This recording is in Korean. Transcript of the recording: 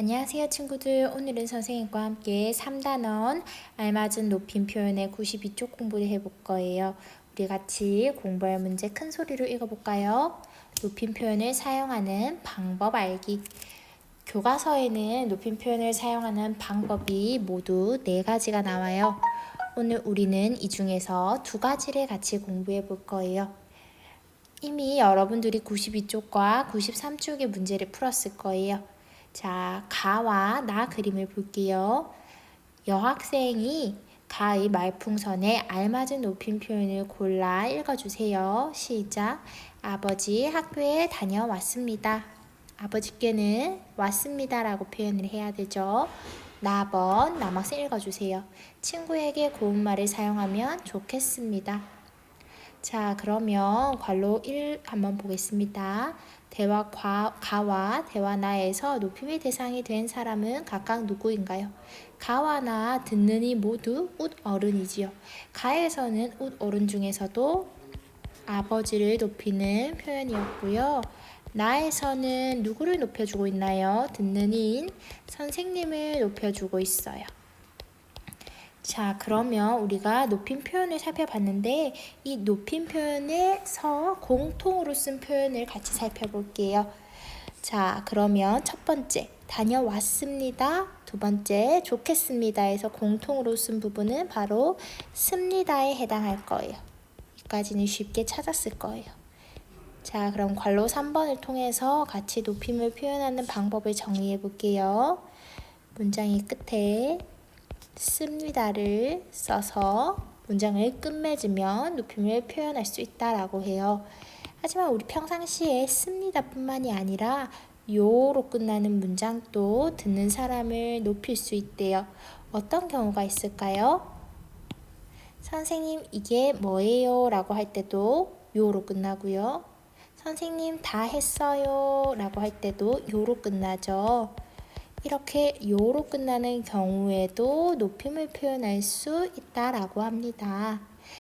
안녕하세요 친구들. 오늘은 선생님과 함께 3단원 알맞은 높임 표현의 92쪽 공부를 해볼 거예요. 우리 같이 공부할 문제 큰 소리로 읽어볼까요? 높임 표현을 사용하는 방법 알기. 교과서에는 높임 표현을 사용하는 방법이 모두 네 가지가 나와요. 오늘 우리는 이 중에서 두 가지를 같이 공부해 볼 거예요. 이미 여러분들이 92쪽과 93쪽의 문제를 풀었을 거예요. 자, 가와 나 그림을 볼게요. 여학생이 가의 말풍선에 알맞은 높임 표현을 골라 읽어주세요. 시작. 아버지 학교에 다녀왔습니다. 아버지께는 왔습니다라고 표현을 해야 되죠. 나번 남학생 읽어주세요. 친구에게 고운 말을 사용하면 좋겠습니다. 자, 그러면 괄호 1 한번 보겠습니다. 대화 과, 가와 대화 나에서 높임의 대상이 된 사람은 각각 누구인가요? 가와 나 듣는 이 모두 웃 어른이지요. 가에서는 웃 어른 중에서도 아버지를 높이는 표현이었고요. 나에서는 누구를 높여주고 있나요? 듣는 이인 선생님을 높여주고 있어요. 자, 그러면 우리가 높임 표현을 살펴봤는데 이 높임 표현에서 공통으로 쓴 표현을 같이 살펴볼게요. 자, 그러면 첫 번째 다녀왔습니다. 두 번째 좋겠습니다에서 공통으로 쓴 부분은 바로 습니다에 해당할 거예요. 여기까지는 쉽게 찾았을 거예요. 자, 그럼 괄호 3번을 통해서 같이 높임을 표현하는 방법을 정리해 볼게요. 문장의 끝에 씁니다를 써서 문장을 끝맺으면 높임을 표현할 수 있다라고 해요. 하지만 우리 평상시에 씁니다 뿐만이 아니라 요로 끝나는 문장도 듣는 사람을 높일 수 있대요. 어떤 경우가 있을까요? 선생님 이게 뭐예요? 라고 할 때도 요로 끝나고요. 선생님 다 했어요 라고 할 때도 요로 끝나죠. 이렇게 요로 끝나는 경우에도 높임을 표현할 수 있다라고 합니다.